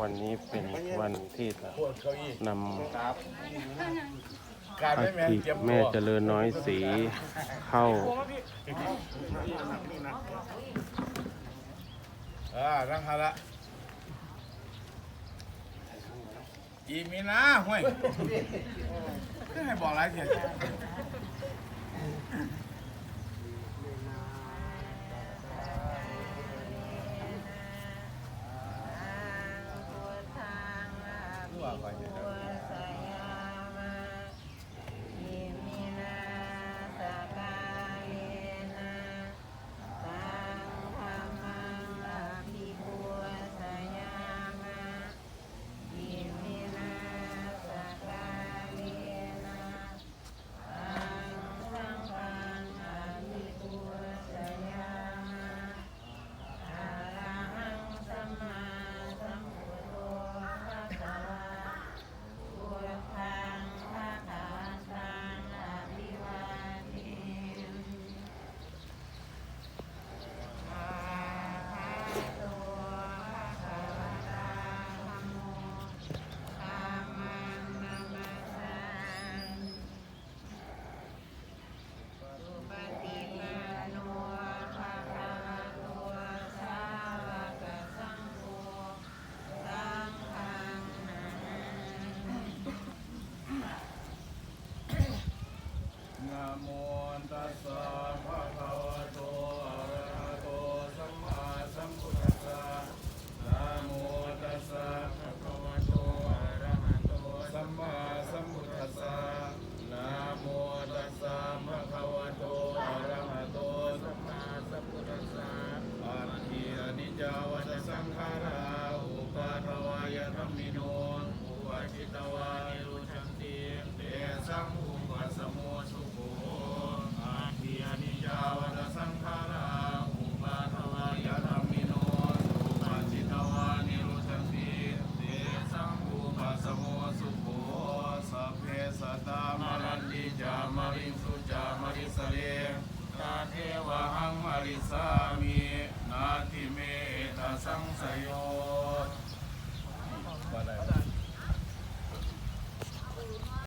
วันนี้เป็นวันที่จะนำอัไม่แม่ฐิตยมแม่เจริญน้อยสีเข้าอ่านั่งฮะละอีมีนะห่วยก็ให้บอกอะไรเถอะว่าไโมตัสสะภะคะวะโตอะระหะโตสัมมาสัมพุทธัสสะนะโมตัสสะภะคะวะโตอะระหะโตสัมมาสัมพุทธัสสะนะโมตัสสะภะคะวะโตอะระหะโตสัมมาสัมพุทธัสสะอาทิอนิจจาวัฏสังขาราอุปาทวายธรรมิโนอุปาจิตวานิรุชันติเตสังอุปัสสโมสุโขอาทิอนิจจาวัฏสังขาราอุปาทวายธรรมิโนอุปาจิตวานิรุชันติเตสังอุปัสสโมสุโขสัพเพสัตตามรันติ จามริสุจามริสเลตาเทวหังมริสามีนาทิเมตสังสยโย